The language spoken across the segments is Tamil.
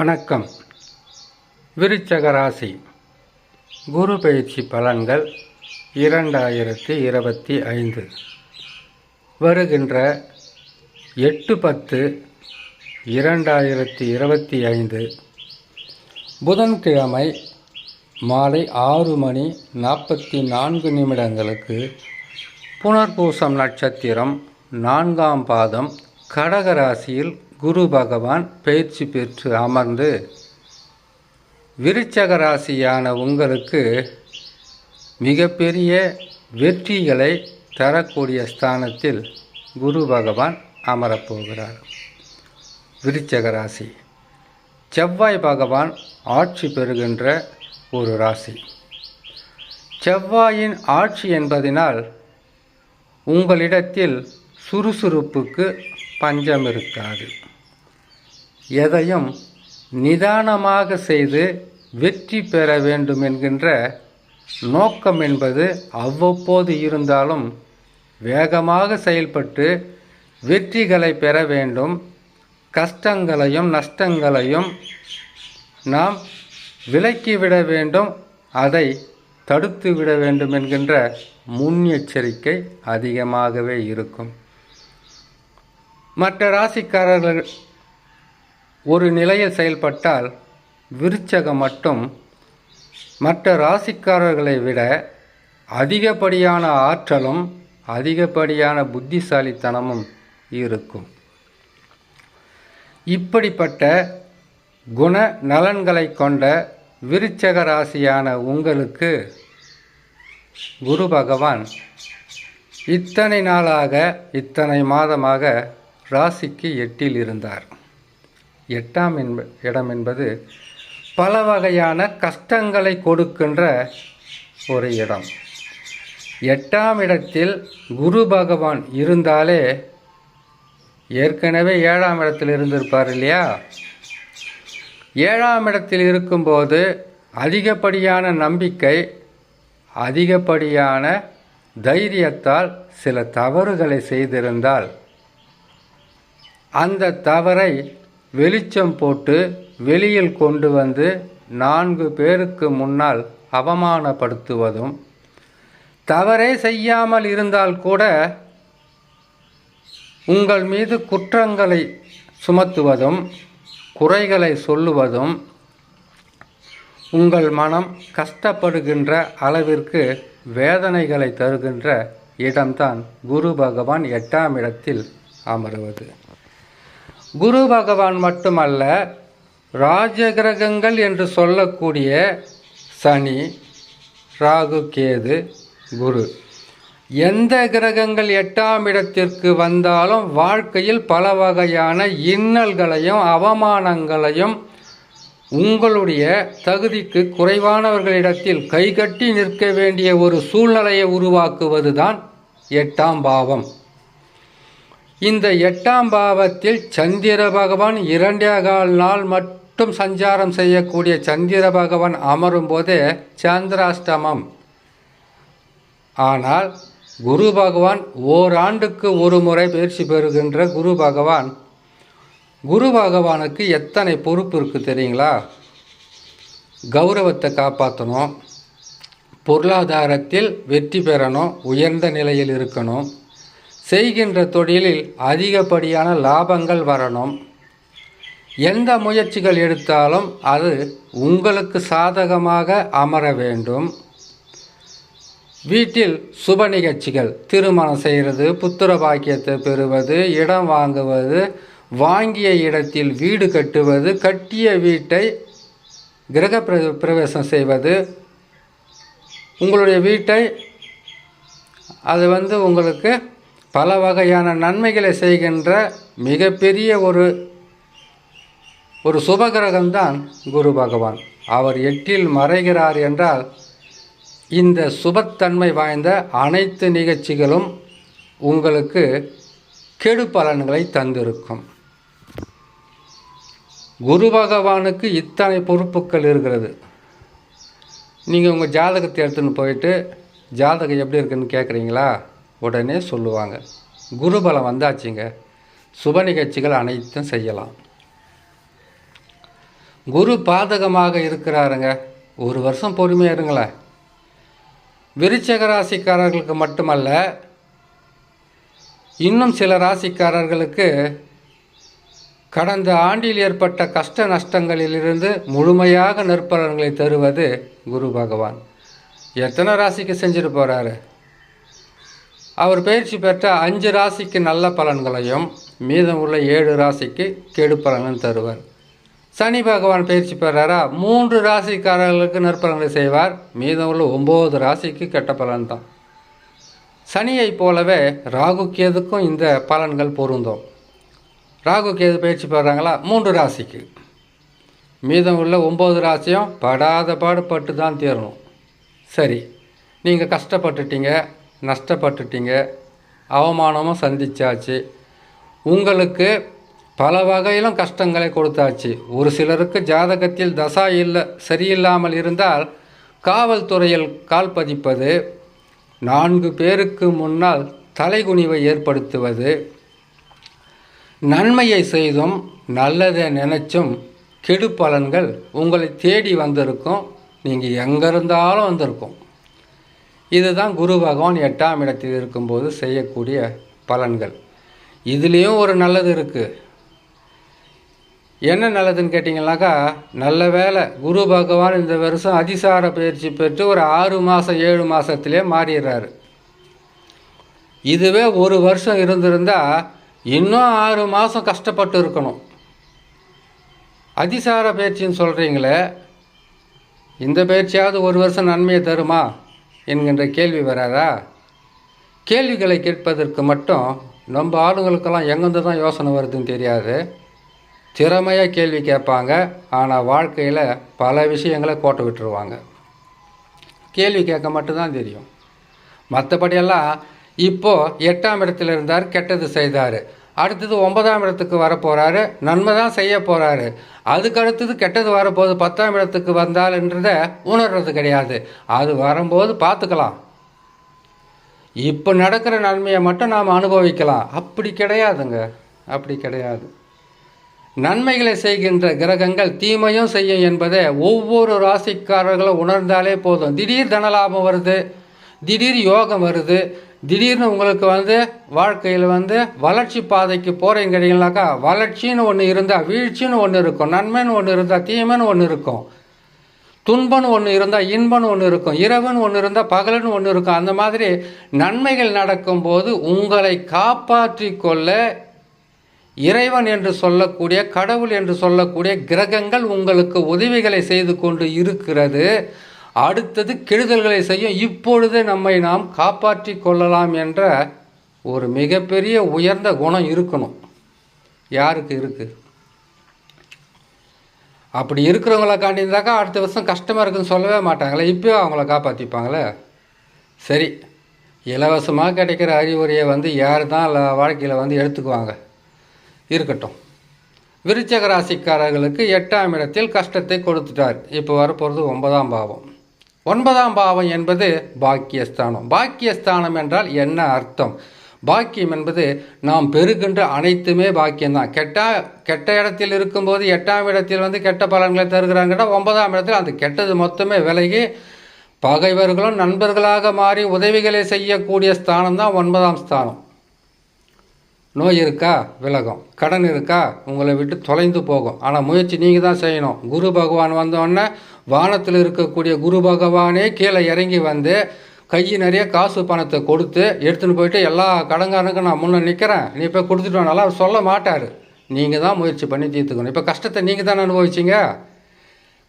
வணக்கம். விருச்சக ராசி குரு பயிற்சி பலன்கள் இரண்டாயிரத்தி இருபத்தி ஐந்து. வருகின்ற எட்டு பத்து இரண்டாயிரத்தி இருபத்தி ஐந்து. புதன்கிழமை மாலை ஆறு மணி நாற்பத்தி நான்கு நிமிடங்களுக்கு புனர்பூசம் நட்சத்திரம் நான்காம் பாதம் கடகராசியில் குரு பகவான் பயிற்சி பெற்று அமர்ந்து விருச்சக ராசியான உங்களுக்கு மிகப்பெரிய வெற்றிகளை தரக்கூடிய ஸ்தானத்தில் குரு பகவான் அமரப்போகிறார். விருச்சக ராசி செவ்வாய் பகவான் ஆட்சி பெறுகின்ற ஒரு ராசி. செவ்வாயின் ஆட்சி என்பதனால் உங்களிடத்தில் சுறுசுறுப்புக்கு பஞ்சம் இருக்காது. எதையும் நிதானமாக செய்து வெற்றி பெற வேண்டும் என்கின்ற நோக்கம் என்பது அவ்வப்போது இருந்தாலும் வேகமாக செயல்பட்டு வெற்றிகளை பெற வேண்டும். கஷ்டங்களையும் நஷ்டங்களையும் நாம் விலக்கிவிட வேண்டும். அதை தடுத்து விட வேண்டும் என்கின்ற முன்னெச்சரிக்கை அதிகமாகவே இருக்கும். மற்ற ராசிக்காரர்கள் ஒரு நிலையில் செயல்பட்டால் விருச்சகம் மட்டும் மற்ற ராசிக்காரர்களை விட அதிகப்படியான ஆற்றலும் அதிகப்படியான புத்திசாலித்தனமும் இருக்கும். இப்படிப்பட்ட குண நலன்களை கொண்ட விருச்சக ராசியான உங்களுக்கு குரு பகவான் இத்தனை நாளாக இத்தனை மாதமாக ராசிக்கு எட்டில் இருந்தார். எட்டாம் என்ப இடம் என்பது பல வகையான கஷ்டங்களை கொடுக்கின்ற ஒரு இடம். எட்டாம் இடத்தில் குரு பகவான் இருந்தாலே ஏற்கனவே ஏழாம் இடத்தில் இருந்திருப்பார் இல்லையா? ஏழாம் இடத்தில் இருக்கும்போது அதிகப்படியான நம்பிக்கை அதிகப்படியான தைரியத்தால் சில தவறுகளை செய்திருந்தால் அந்த தவறை வெளிச்சம் போட்டு வெளியில் கொண்டு வந்து நான்கு பேருக்கு முன்னால் அவமானப்படுத்துவதும் தவறே செய்யாமல் இருந்தால் கூட உங்கள் மீது குற்றங்களை சுமத்துவதும் குறைகளை சொல்லுவதும் உங்கள் மனம் கஷ்டப்படுகின்ற அளவிற்கு வேதனைகளை தருகின்ற இடம்தான் குரு பகவான் எட்டாம் இடத்தில் அமருவது. குரு பகவான் மட்டுமல்ல ராஜகிரகங்கள் என்று சொல்லக்கூடிய சனி ராகு கேது குரு. எந்த கிரகங்கள் எட்டாம் இடத்திற்கு வந்தாலும் வாழ்க்கையில் பல வகையான இன்னல்களையும் அவமானங்களையும் உங்களுடைய தகுதிக்கு குறைவானவர்களிடத்தில் கைகட்டி நிற்க வேண்டிய ஒரு சூழ்நிலையை உருவாக்குவது தான் எட்டாம் பாவம். இந்த எட்டாம் பாவத்தில் சந்திர பகவான் இரண்டே கால் நாள் மட்டும் சஞ்சாரம் செய்யக்கூடிய சந்திர பகவான் அமரும் போதே சந்திராஷ்டமம். ஆனால் குரு பகவான் ஓராண்டுக்கு ஒரு முறை பயிற்சி பெறுகின்ற குரு பகவான் குரு பகவானுக்கு எத்தனை பொறுப்பு இருக்குது தெரியுங்களா? கௌரவத்தை காப்பாற்றணும் பொருளாதாரத்தில் வெற்றி பெறணும் உயர்ந்த நிலையில் இருக்கணும் செய்கின்ற தொழிலில் அதிகப்படியான லாபங்கள் வரணும். எந்த முயற்சிகள் எடுத்தாலும் அது உங்களுக்கு சாதகமாக அமர வேண்டும். வீட்டில் சுப நிகழ்ச்சிகள் திருமணம் செய்கிறது புத்திர பாக்கியத்தை பெறுவது இடம் வாங்குவது வாங்கிய இடத்தில் வீடு கட்டுவது கட்டிய வீட்டை கிரக பிரவேசம் செய்வது. உங்களுடைய வீட்டை அது வந்து உங்களுக்கு பல வகையான நன்மைகளை செய்கின்ற மிகப்பெரிய ஒரு ஒரு சுபகிரகம்தான் குரு பகவான். அவர் எட்டில் மறைகிறார் என்றால் இந்த சுபத்தன்மை வாய்ந்த அனைத்து நிகழ்ச்சிகளும் உங்களுக்கு கெடு பலன்களை தந்திருக்கும். குரு பகவானுக்கு இத்தனை பொறுப்புகள் இருக்கிறது. நீங்கள் உங்கள் ஜாதகத்தை எடுத்துன்னு போயிட்டு ஜாதகம் எப்படி இருக்குன்னு கேட்குறீங்களா உடனே சொல்லுவாங்க குருபலம் வந்தாச்சுங்க. சுப நிகழ்ச்சிகள் அனைத்தும் செய்யலாம். குரு பாதகமாக இருக்கிறாருங்க. ஒரு வருஷம் பொறுமையாக இருங்களேன். விருச்சக ராசிக்காரர்களுக்கு மட்டுமல்ல இன்னும் சில ராசிக்காரர்களுக்கு கடந்த ஆண்டில் ஏற்பட்ட கஷ்ட நஷ்டங்களிலிருந்து முழுமையாக நற்பலன்களை தருவது குரு பகவான். எத்தனை ராசிக்கு செஞ்சுட்டு போகிறாரு அவர் பயிற்சி பெற்ற அஞ்சு ராசிக்கு நல்ல பலன்களையும் மீதம் உள்ள ஏழு ராசிக்கு கெடு பலனும் தருவார். சனி பகவான் பயிற்சி பெறாரா? மூன்று ராசிக்காரர்களுக்கு நற்பலன்களை செய்வார். மீதம் உள்ள ஒம்பது ராசிக்கு கெட்ட பலன் தான் சனியைப் போலவே ராகு கேதுக்கும் இந்த பலன்கள் பொருந்தும். ராகு கேது பயிற்சி பெறாங்களா? மூன்று ராசிக்கு. மீதம் உள்ள ஒம்பது ராசியும் படாத பாடுபட்டு தான் தீரணும். சரி நீங்கள் கஷ்டப்பட்டுட்டீங்க. நஷ்டப்பட்டுட்டீங்க. அவமானமும் சந்திச்சாச்சு. உங்களுக்கு பல வகையிலும் கஷ்டங்களை கொடுத்தாச்சு. ஒரு சிலருக்கு ஜாதகத்தில் தசா இல்லை சரியில்லாமல் இருந்தால் காவல்துறையில் கால் பதிப்பது நான்கு பேருக்கு முன்னால் தலைகுனிவை ஏற்படுத்துவது நன்மையை செய்தும் நல்லதை நினைச்சும் கெடு பலன்கள் உங்களை தேடி வந்திருக்கும். நீங்கள் எங்கே இருந்தாலும் வந்திருக்கும். இதுதான் குரு பகவான் எட்டாம் இடத்தில் இருக்கும்போது செய்யக்கூடிய பலன்கள். இதுலேயும் ஒரு நல்லது இருக்குது என்ன நல்லதுன்னு கேட்டிங்கனாக்கா நல்ல வேலை குரு பகவான் இந்த வருஷம் அதிசார பயிற்சி பெற்று ஒரு ஆறு மாதம் ஏழு மாதத்துலேயே மாறிடுறாரு. இதுவே ஒரு வருஷம் இருந்திருந்தால் இன்னும் ஆறு மாதம் கஷ்டப்பட்டு இருக்கணும். அதிசார பயிற்சின்னு சொல்கிறீங்களே இந்த பயிற்சியாவது ஒரு வருஷம் நன்மையை தருமா? என்கின்ற கேள்வி வராதா? கேள்விகளை கேட்பதற்கு மட்டும் நம்ம ஆளுங்களுக்கெல்லாம் எங்கேருந்து தான் யோசனை வருதுன்னு தெரியாது. திறமையாக கேள்வி கேட்பாங்க. ஆனால் வாழ்க்கையில் பல விஷயங்களை கோட்டை விட்டுருவாங்க. கேள்வி கேட்க மட்டும்தான் தெரியும். மற்றபடியெல்லாம் இப்போது எட்டாம் இடத்துல இருந்தார் கெட்டது செய்தார். அடுத்தது ஒன்பதாம் இடத்துக்கு வரப்போகிறாரு நன்மை தான் செய்ய போகிறாரு அதுக்கு அடுத்தது கெட்டது வரப்போகுது. பத்தாம் இடத்துக்கு வந்தாலுன்றத உணர்றது கிடையாது. அது வரும்போது பார்த்துக்கலாம். இப்போ நடக்கிற நன்மையை மட்டும் நாம் அனுபவிக்கலாம். அப்படி கிடையாதுங்க. அப்படி கிடையாது. நன்மைகளை செய்கின்ற கிரகங்கள் தீமையும் செய்யும் என்பதை ஒவ்வொரு ராசிக்காரர்களும் உணர்ந்தாலே போதும். திடீர் தனலாபம் வருது. திடீர் யோகம் வருது. திடீர்னு உங்களுக்கு வந்து வாழ்க்கையில் வந்து வளர்ச்சி பாதைக்கு போகிறீங்கிறீங்களாக்கா வளர்ச்சின்னு ஒன்று இருந்தால் வீழ்ச்சின்னு ஒன்று இருக்கும். நன்மைன்னு ஒன்று இருந்தால் தீமைன்னு ஒன்று இருக்கும். துன்பம்னு ஒன்று இருந்தால் இன்பம்னு ஒன்று இருக்கும். இரவுன்னு ஒன்று இருந்தால் பகலுன்னு ஒன்று இருக்கும். அந்த மாதிரி நன்மைகள் நடக்கும்போது உங்களை காப்பாற்றி கொள்ள இறைவன் என்று சொல்லக்கூடிய கடவுள் என்று சொல்லக்கூடிய கிரகங்கள் உங்களுக்கு உதவிகளை செய்து கொண்டு இருக்கிறது. அடுத்தது கெடுதல்களை செய்யும் இப்பொழுது நம்மை நாம் காப்பாற்றி கொள்ளலாம் என்ற ஒரு மிகப்பெரிய உயர்ந்த குணம் இருக்கணும். யாருக்கு இருக்குது அப்படி இருக்கிறவங்கள காண்டியிருந்தாக்கா அடுத்த வருஷம் கஷ்டமாக இருக்குன்னு சொல்லவே மாட்டாங்களே இப்போ அவங்கள காப்பாற்றிப்பாங்களே சரி இலவசமாக கிடைக்கிற அறிவுரையை வந்து யார் தான் வாழ்க்கையில் வந்து எடுத்துக்குவாங்க? இருக்கட்டும். விருச்சக ராசிக்காரர்களுக்கு எட்டாம் இடத்தில் கஷ்டத்தை கொடுத்துட்டார். இப்போ வரப்போகிறது ஒன்பதாம் பாவம். ஒன்பதாம் பாவம் என்பது பாக்கியஸ்தானம். பாக்கியஸ்தானம் என்றால் என்ன அர்த்தம்? பாக்கியம் என்பது நாம் பெறுகின்ற அனைத்துமே பாக்கியம்தான். கெட்ட கெட்ட இடத்தில் இருக்கும்போது எட்டாம் இடத்தில் வந்து கெட்ட பலன்களை தருகிறாங்க ஒன்பதாம் இடத்தில் அந்த கெட்டது மொத்தமே விலகி பகைவர்களும் நண்பர்களாக மாறி உதவிகளை செய்யக்கூடிய ஸ்தானம் தான் ஒன்பதாம் ஸ்தானம். நோய் இருக்கா? விலகும். கடன் இருக்கா? உங்களை விட்டு தொலைந்து போகும். ஆனால் முயற்சி நீங்கள் தான் செய்யணும். குரு பகவான் வந்தோடனே வானத்தில் இருக்கக்கூடிய குரு பகவானே கீழே இறங்கி வந்து கை நிறைய காசு பணத்தை கொடுத்து எடுத்துன்னு போயிட்டு எல்லா கடங்காரனுக்கும் நான் முன்னே நிற்கிறேன் நீ போய் கொடுத்துட்டு நல்லா சொல்ல மாட்டார். நீங்கள் தான் முயற்சி பண்ணி தீர்த்துக்கணும். இப்போ கஷ்டத்தை நீங்கள் தானே அனுபவிச்சிங்க?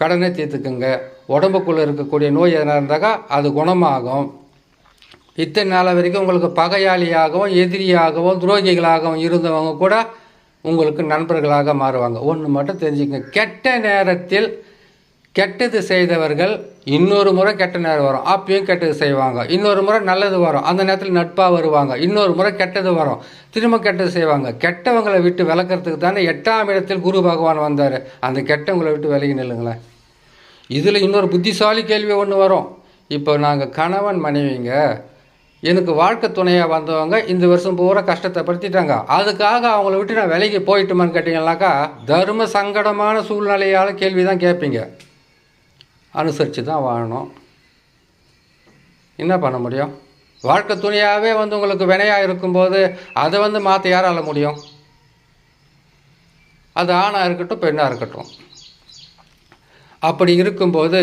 கடனை தீர்த்துக்குங்க. உடம்புக்குள்ளே இருக்கக்கூடிய நோய் எதனா இருந்தாக்கா அது குணமாகும். இத்தனை நாள் வரைக்கும் உங்களுக்கு பகையாளியாகவும் எதிரியாகவும் துரோகிகளாகவும் இருந்தவங்க கூட உங்களுக்கு நண்பர்களாக மாறுவாங்க. ஒன்று மட்டும் தெரிஞ்சுக்கங்க. கெட்ட நேரத்தில் கெட்டது செய்தவர்கள் இன்னொரு முறை கெட்ட நேரம் வரும். அப்பயும் கெட்டது செய்வாங்க. இன்னொரு முறை நல்லது வரும். அந்த நேரத்தில் நட்பாக வருவாங்க. இன்னொரு முறை கெட்டது வரும். திரும்ப கெட்டது செய்வாங்க. கெட்டவங்களை விட்டு விளக்கிறதுக்கு தானே எட்டாம் இடத்தில் குரு பகவான் வந்தார். அந்த கெட்டவங்களை விட்டு விலகி நில்லுங்களேன். இதில் இன்னொரு புத்திசாலி கேள்வி ஒன்று வரும். இப்போ நாங்கள் கணவன் மனைவிங்க எனக்கு வாழ்க்கை துணையாக வந்தவங்க இந்த வருஷம் பூரா கஷ்டத்தை படுத்திட்டாங்க. அதுக்காக அவங்கள விட்டு நான் விலைக்கு போயிட்டுமான்னு கேட்டிங்கனாக்கா தர்ம சங்கடமான சூழ்நிலையால் கேள்வி தான் கேட்பீங்க. அனுசரித்து தான் வாழணும். என்ன பண்ண முடியும்? வாழ்க்கை துணையாகவே வந்து உங்களுக்கு வினையாக இருக்கும்போது அதை வந்து மாற்ற யாரால முடியும்? அது ஆணாக இருக்கட்டும் பெண்ணாக இருக்கட்டும். அப்படி இருக்கும்போது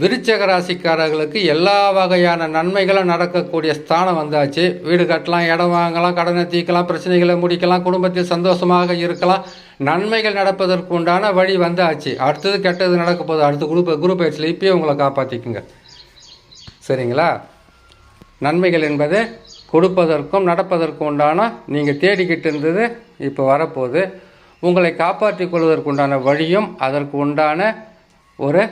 விருச்சக ராசிக்காரர்களுக்கு எல்லா வகையான நன்மைகளும் நடக்கக்கூடிய ஸ்தானம் வந்தாச்சு. வீடு கட்டலாம் இடம் வாங்கலாம் கடனை தீர்க்கலாம் பிரச்சனைகளை முடிக்கலாம் குடும்பத்தில் சந்தோஷமாக இருக்கலாம். நன்மைகள் நடப்பதற்கு உண்டான வழி வந்தாச்சு. அடுத்தது கெட்டது நடக்க போகுது. அடுத்த குரூப் குரூப் பயிற்சியில் இப்பயே உங்களை காப்பாற்றிக்குங்க சரிங்களா? நன்மைகள் என்பது கொடுப்பதற்கும் நடப்பதற்கும் உண்டான நீங்கள் தேடிக்கிட்டு இருந்தது இப்போ வரப்போகுது. உங்களை காப்பாற்றிக் கொள்வதற்கு உண்டான வழியும் அதற்கு உண்டான ஒரு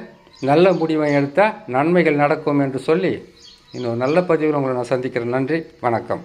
நல்ல முடிவை எடுத்தால் நன்மைகள் நடக்கும் என்று சொல்லி இன்னொரு நல்ல பதிவில் உங்களை நான் சந்திக்கிறேன். நன்றி. வணக்கம்.